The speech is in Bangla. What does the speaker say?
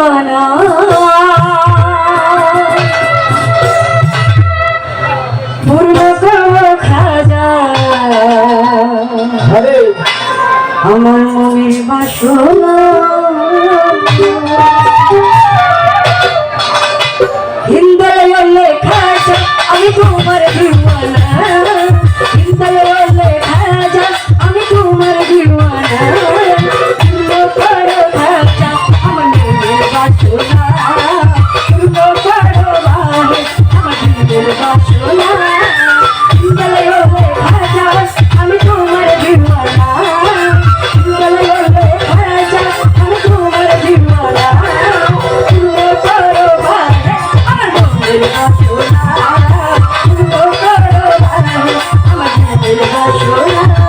মানা পূর্ণ করো খাজা আমার মনের বাসনা হিন্দালয় লেখা আমি তোমার দুর্বলা। হিন্দালয় লেখা Oh,